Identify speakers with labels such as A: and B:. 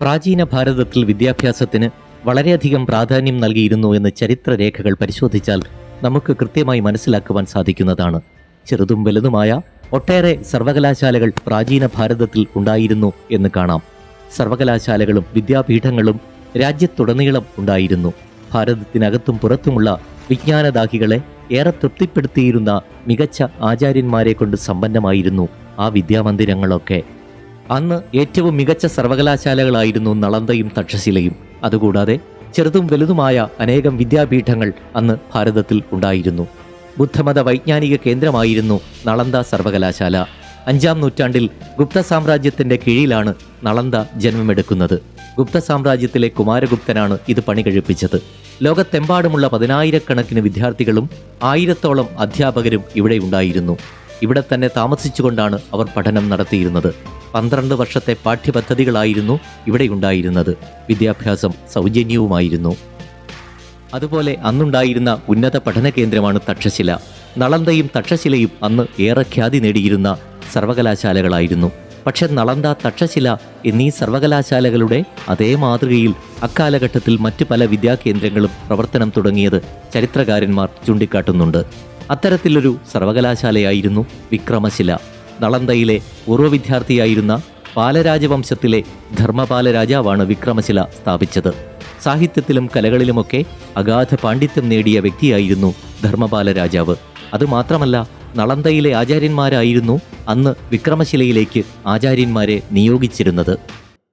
A: പ്രാചീന ഭാരതത്തിൽ വിദ്യാഭ്യാസത്തിന് വളരെയധികം പ്രാധാന്യം നൽകിയിരുന്നു എന്ന് ചരിത്രരേഖകൾ പരിശോധിച്ചാൽ നമുക്ക് കൃത്യമായി മനസ്സിലാക്കുവാൻ സാധിക്കുന്നതാണ്. ചെറുതും വലുതുമായ ഒട്ടേറെ സർവകലാശാലകൾ പ്രാചീന ഭാരതത്തിൽ ഉണ്ടായിരുന്നു എന്ന് കാണാം. സർവകലാശാലകളും വിദ്യാപീഠങ്ങളും രാജ്യത്തുടനീളം ഉണ്ടായിരുന്നു. ഭാരതത്തിനകത്തും പുറത്തുമുള്ള വിജ്ഞാനദാഹികളെ ഏറെ തൃപ്തിപ്പെടുത്തിയിരുന്ന മികച്ച ആചാര്യന്മാരെ കൊണ്ട് സമ്പന്നമായിരുന്നു ആ വിദ്യാമന്ദിരങ്ങളൊക്കെ. അന്ന് ഏറ്റവും മികച്ച സർവകലാശാലകളായിരുന്നു നളന്തയും തക്ഷശിലയും. അതുകൂടാതെ ചെറുതും വലുതുമായ അനേകം വിദ്യാപീഠങ്ങൾ അന്ന് ഭാരതത്തിൽ ഉണ്ടായിരുന്നു. ബുദ്ധമത വൈജ്ഞാനിക കേന്ദ്രമായിരുന്നു നളന്ദ സർവകലാശാല. അഞ്ചാം നൂറ്റാണ്ടിൽ ഗുപ്ത സാമ്രാജ്യത്തിന്റെ കീഴിലാണ് നളന്ദ ജന്മമെടുക്കുന്നത്. ഗുപ്ത സാമ്രാജ്യത്തിലെ കുമാരഗുപ്തനാണ് ഇത് പണി കഴിപ്പിച്ചത്. ലോകത്തെമ്പാടുമുള്ള പതിനായിരക്കണക്കിന് വിദ്യാർത്ഥികളും ആയിരത്തോളം അധ്യാപകരും ഇവിടെ ഉണ്ടായിരുന്നു. ഇവിടെ തന്നെ താമസിച്ചുകൊണ്ടാണ് അവർ പഠനം നടത്തിയിരുന്നത്. പന്ത്രണ്ട് വർഷത്തെ പാഠ്യപദ്ധതികളായിരുന്നു ഇവിടെ ഉണ്ടായിരുന്നത് വിദ്യാഭ്യാസം സൗജന്യവുമായിരുന്നു. അതുപോലെ അന്നുണ്ടായിരുന്ന ഉന്നത പഠന കേന്ദ്രമാണ് തക്ഷശില. നളന്തയും തക്ഷശിലയും അന്ന് ഏറെ ഖ്യാതി നേടിയിരുന്ന സർവകലാശാലകളായിരുന്നു. പക്ഷെ നളന്ത തക്ഷശില എന്നീ സർവകലാശാലകളുടെ അതേ മാതൃകയിൽ അക്കാലഘട്ടത്തിൽ മറ്റു പല വിദ്യാകേന്ദ്രങ്ങളും പ്രവർത്തനം തുടങ്ങിയത് ചരിത്രകാരന്മാർ ചൂണ്ടിക്കാട്ടുന്നുണ്ട്. അത്തരത്തിലൊരു സർവകലാശാലയായിരുന്നു വിക്രമശില. നളന്തയിലെ പൂർവ വിദ്യാർത്ഥിയായിരുന്ന പാലരാജവംശത്തിലെ ധർമ്മപാല രാജാവാണ് വിക്രമശില സ്ഥാപിച്ചത്. സാഹിത്യത്തിലും കലകളിലുമൊക്കെ അഗാധ പാണ്ഡിത്യം നേടിയ വ്യക്തിയായിരുന്നു ധർമ്മപാല രാജാവ്. അതുമാത്രമല്ല നളന്തയിലെ ആചാര്യന്മാരായിരുന്നു അന്ന് വിക്രമശിലയിലേക്ക് ആചാര്യന്മാരെ നിയോഗിച്ചിരുന്നത്.